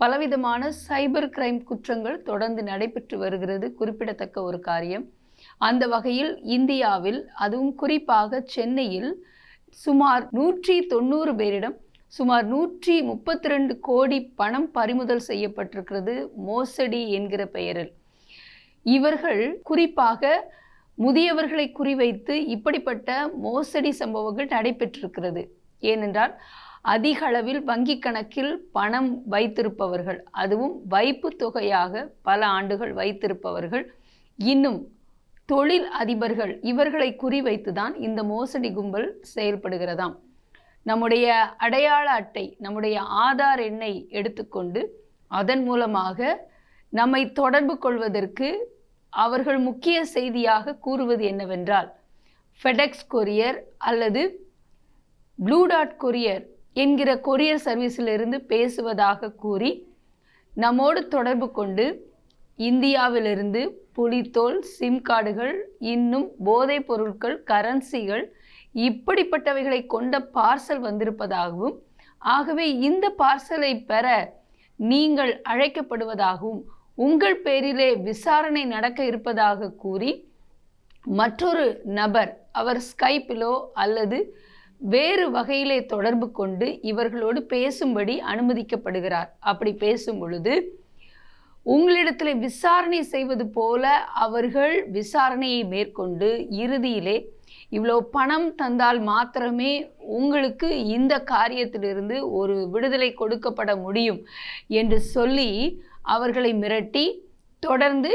பலவிதமான cyber crime குற்றங்கள் தொடர்ந்து நடைபெற்று வருகிறது. குறிப்பிடத்தக்க ஒரு காரியம். அந்த வகையில் இந்தியாவில் அதுவும் குறிப்பாக சென்னையில் சுமார் நூற்றி தொண்ணூறு பேரிடம் சுமார் நூற்றி முப்பத்தி ரெண்டு கோடி பணம் பறிமுதல் செய்யப்பட்டிருக்கிறது மோசடி என்கிற பெயரில். இவர்கள் குறிப்பாக முதியவர்களை குறிவைத்து இப்படிப்பட்ட மோசடி சம்பவங்கள் நடைபெற்றிருக்கிறது. ஏனென்றால் அதிக அளவில் வங்கி கணக்கில் பணம் வைத்திருப்பவர்கள் அதுவும் வைப்பு தொகையாக பல ஆண்டுகள் வைத்திருப்பவர்கள். இன்னும் தொழில் அதிபர்கள் இவர்களை குறிவைத்து தான் இந்த மோசடி கும்பல் செயல்படுகிறதாம். நம்முடைய அடையாள அட்டை நம்முடைய ஆதார் எண்ணை எடுத்துக்கொண்டு அதன் மூலமாக நம்மை தொடர்பு கொள்வதற்கு அவர்கள் முக்கிய செய்தியாக கூறுவது என்னவென்றால் ஃபெடெக்ஸ் கொரியர் அல்லது ப்ளூ டாட் கொரியர் என்கிற கொரியர் சர்வீஸிலிருந்து பேசுவதாக கூறி நம்மோடு தொடர்பு கொண்டு இந்தியாவிலிருந்து புலித்தோல் சிம் கார்டுகள் இன்னும் போதைப் பொருட்கள் கரன்சிகள் இப்படிப்பட்டவைகளை கொண்ட பார்சல் வந்திருப்பதாகவும் ஆகவே இந்த பார்சலை பெற நீங்கள் அழைக்கப்படுவதாகவும் உங்கள் பேரிலே விசாரணை நடக்க இருப்பதாக கூறி மற்றொரு நபர் அவர் ஸ்கைப்பிலோ அல்லது வேறு வகையிலே தொடர்பு கொண்டு இவர்களோடு பேசும்படி அனுமதிக்கப்படுகிறார். அப்படி பேசும் பொழுது உங்களிடத்தில் விசாரணை செய்வது போல அவர்கள் விசாரணையை மேற்கொண்டு இறுதியிலே இவ்வளோ பணம் தந்தால் மாத்திரமே உங்களுக்கு இந்த காரியத்திலிருந்து ஒரு விடுதலை கொடுக்கப்பட முடியும் என்று சொல்லி அவர்களை மிரட்டி தொடர்ந்து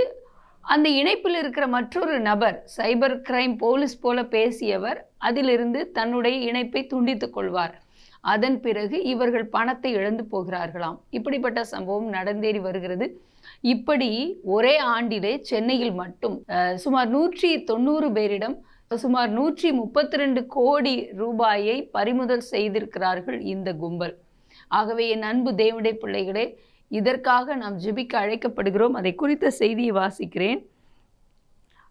அந்த இணைப்பில் இருக்கிற மற்றொரு நபர் சைபர் கிரைம் போலீஸ் போல பேசியவர் அதிலிருந்து தன்னுடைய இணைப்பை துண்டித்துக் கொள்வார். அதன் பிறகு இவர்கள் பணத்தை இழந்து போகிறார்களாம். இப்படிப்பட்ட சம்பவம் நடந்தேறி வருகிறது. இப்படி ஒரே ஆண்டிலே சென்னையில் மட்டும் சுமார் நூற்றி தொண்ணூறு பேரிடம் சுமார் நூற்றி முப்பத்தி ரெண்டு கோடி ரூபாயை பறிமுதல் செய்திருக்கிறார்கள் இந்த கும்பல். ஆகவே என் அன்பு தேவனுடைய பிள்ளைகளே இதற்காக நாம் ஜெபிக்க அழைக்கப்படுகிறோம். அதை குறித்த செய்தியை வாசிக்கிறேன்.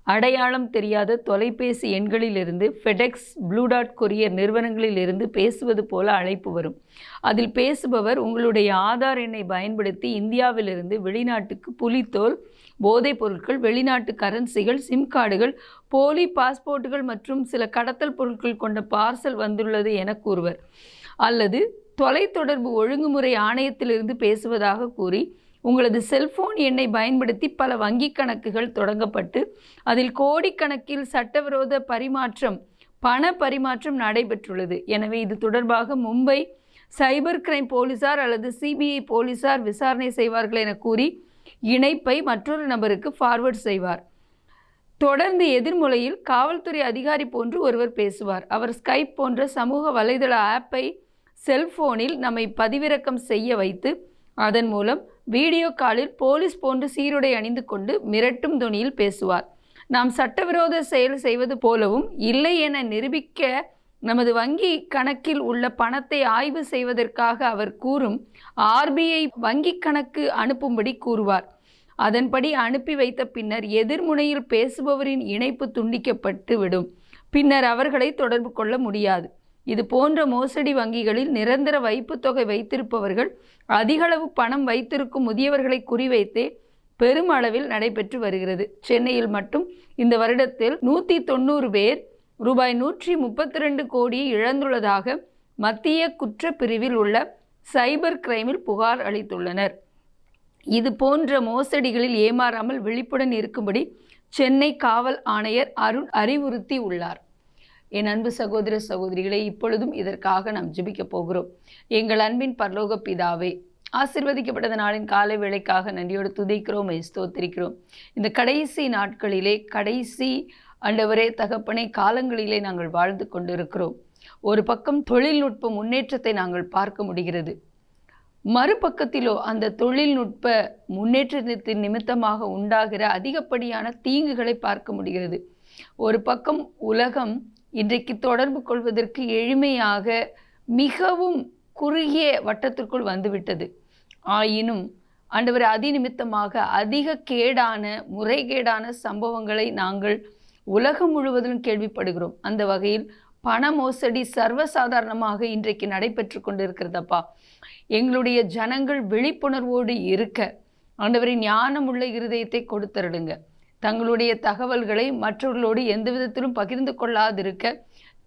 அடையாளம் தெரியாத தொலைபேசி எண்களிலிருந்து ஃபெடெக்ஸ் ப்ளூ டாட் கொரியர் நிறுவனங்களிலிருந்து பேசுவது போல அழைப்பு வரும். அதில் பேசுபவர் உங்களுடைய ஆதார் எண்ணை பயன்படுத்தி இந்தியாவிலிருந்து வெளிநாட்டுக்கு புலித்தோல் போதைப் பொருட்கள் வெளிநாட்டு கரன்சிகள் சிம் கார்டுகள் போலி பாஸ்போர்ட்டுகள் மற்றும் சில கடத்தல் பொருட்கள் கொண்ட பார்சல் வந்துள்ளது என கூறுவர். அல்லது தொலைத்தொடர்பு ஒழுங்குமுறை ஆணையத்திலிருந்து பேசுவதாக கூறி உங்களது செல்போன் எண்ணை பயன்படுத்தி பல வங்கிக் கணக்குகள் தொடங்கப்பட்டு அதில் கோடிக்கணக்கில் சட்டவிரோத பரிமாற்றம் பண பரிமாற்றம் நடைபெற்றுள்ளது. எனவே இது தொடர்பாக மும்பை சைபர் கிரைம் போலீசார் அல்லது சிபிஐ போலீசார் விசாரணை செய்வார்கள் என கூறி இணைப்பை மற்றொரு நபருக்கு ஃபார்வர்ட் செய்வார். தொடர்ந்து எதிர்முலையில் காவல்துறை அதிகாரி போன்று ஒருவர் பேசுவார். அவர் ஸ்கைப் போன்ற சமூக வலைதள ஆப்பை செல்போனில் நம்மை பதிவிறக்கம் செய்ய வைத்து அதன் மூலம் வீடியோ காலில் போலீஸ் போன்று சீருடை அணிந்து கொண்டு மிரட்டும் துணியில் பேசுவார். நாம் சட்டவிரோத செயல் செய்வது போலவும் இல்லை என நிரூபிக்க நமது வங்கி கணக்கில் உள்ள பணத்தை ஆய்வு செய்வதற்காக அவர் கூறும் ஆர்பிஐ வங்கி கணக்கு அனுப்பும்படி கூறுவார். அதன்படி அனுப்பி வைத்த பின்னர் எதிர்முனையில் பேசுபவரின் இணைப்பு துண்டிக்கப்பட்டு விடும். பின்னர் அவர்களை தொடர்பு கொள்ள முடியாது. இது போன்ற மோசடி வங்கிகளில் நிரந்தர வைப்புத் தொகை வைத்திருப்பவர்கள் அதிகளவு பணம் வைத்திருக்கும் முதியவர்களை குறிவைத்தே பெருமளவில் நடைபெற்று வருகிறது. சென்னையில் மட்டும் இந்த வருடத்தில் நூற்றி தொண்ணூறு பேர் ரூபாய் நூற்றி முப்பத்தி ரெண்டு கோடியை இழந்துள்ளதாக மத்திய குற்றப்பிரிவில் உள்ள சைபர் கிரைமில் புகார் அளித்துள்ளனர். இது போன்ற மோசடிகளில் ஏமாறாமல் விழிப்புடன் இருக்கும்படி சென்னை காவல் ஆணையர் அருண் அறிவுறுத்தி உள்ளார் என் அன்பு சகோதர சகோதரிகளை இப்பொழுதும் இதற்காக நாம் ஜெபிக்கப் போகிறோம். எங்கள் அன்பின் பரலோக பிதாவே ஆசிர்வதிக்கப்பட்ட நாளின் காலை வேளைக்காக நன்றியோடு துதிக்கிறோம் ஸ்தோத்திரிக்கிறோம். இந்த கடைசி நாட்களிலே கடைசி அண்டவரே தகப்பனை காலங்களிலே நாங்கள் வாழ்ந்து கொண்டிருக்கிறோம். ஒரு பக்கம் தொழில்நுட்ப முன்னேற்றத்தை நாங்கள் பார்க்க முடிகிறது. மறுபக்கத்திலோ அந்த தொழில்நுட்ப முன்னேற்றத்தின் நிமித்தமாக உண்டாகிற அதிகப்படியான தீங்குகளை பார்க்க முடிகிறது. ஒரு பக்கம் உலகம் இன்றைக்கு தொடர்பு கொள்வதற்கு எளிமையாக மிகவும் குறுகிய வட்டத்திற்குள் வந்துவிட்டது. ஆயினும் ஆண்டவர் அதிநிமித்தமாக அதிக கேடான முறைகேடான சம்பவங்களை நாங்கள் உலகம் முழுவதிலும் கேள்விப்படுகிறோம். அந்த வகையில் பண மோசடி சர்வசாதாரணமாக இன்றைக்கு நடைபெற்று கொண்டிருக்கிறதப்பா. எங்களுடைய ஜனங்கள் விழிப்புணர்வோடு இருக்க ஆண்டவரின் ஞானமுள்ள இருதயத்தை கொடுத்தருடுங்க தங்களுடைய தகவல்களை மற்றவர்களோடு எந்த விதத்திலும் பகிர்ந்து கொள்ளாதிருக்க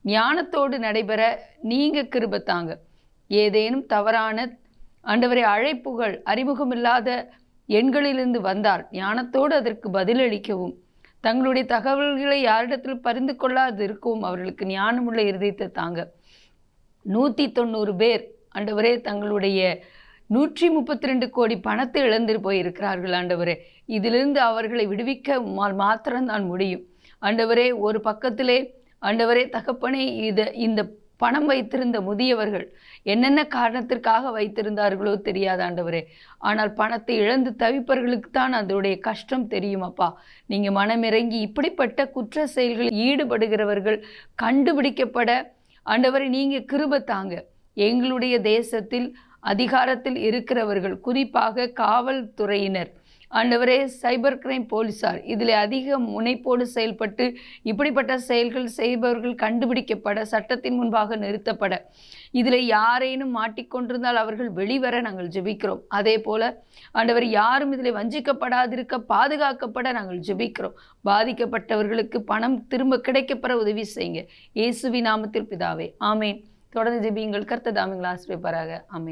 ஞானத்தோடு நடைபெற நீங்க கிருபத்தாங்க ஏதேனும் தவறான ஆண்டவரை அழைப்புகள் அறிமுகமில்லாத எண்களிலிருந்து வந்தால் ஞானத்தோடு அதற்கு பதிலளிக்கவும். தங்களுடைய தகவல்களை யாரிடத்தில் பரிந்து கொள்ளாது இருக்கவும் அவர்களுக்கு ஞானமுள்ள இருதயத்தை தாங்க. நூற்றி தொண்ணூறு பேர் ஆண்டவரே தங்களுடைய நூற்றி முப்பத்தி ரெண்டு கோடி பணத்தை இழந்து போயிருக்கிறார்கள் ஆண்டவரே. இதிலிருந்து அவர்களை விடுவிக்க மாத்திரம்தான் முடியும். ஆண்டவரே ஒரு பக்கத்திலே ஆண்டவரே தகப்பனே இது இந்த பணம் வைத்திருந்த முதியவர்கள் என்னென்ன காரணத்திற்காக வைத்திருந்தார்களோ தெரியாது ஆண்டவரே. ஆனால் பணத்தை இழந்து தவிப்பவர்களுக்கு தான் அதோடைய கஷ்டம் தெரியும் அப்பா. நீங்கள் மனமிறங்கி இப்படிப்பட்ட குற்ற செயல்களில் ஈடுபடுகிறவர்கள் கண்டுபிடிக்கப்பட ஆண்டவரை நீங்கள் கிருப தாங்க. எங்களுடைய தேசத்தில் அதிகாரத்தில் இருக்கிறவர்கள் குறிப்பாக காவல்துறையினர். ஆண்டவரே சைபர் கிரைம் போலீசார் இதில் அதிக முனைப்போடு செயல்பட்டு இப்படிப்பட்ட செயல்கள் செய்பவர்கள் கண்டுபிடிக்கப்பட சட்டத்தின் முன்பாக நிறுத்தப்பட. இதில் யாரேனும் மாட்டிக்கொண்டிருந்தால் அவர்கள் வெளிவர நாங்கள் ஜெபிக்கிறோம். அதே போல ஆண்டவர் யாரும் இதில் வஞ்சிக்கப்படாதிருக்க பாதுகாக்கப்பட நாங்கள் ஜெபிக்கிறோம். பாதிக்கப்பட்டவர்களுக்கு பணம் திரும்ப கிடைக்கப்பெற உதவி செய்யுங்க. இயேசுவி நாமத்தில் பிதாவே ஆமேன். தொடர்ந்து ஜெபியுங்கள். கர்த்ததாமிங்கள் ஆசிரியப்பாராக ஆமேன்.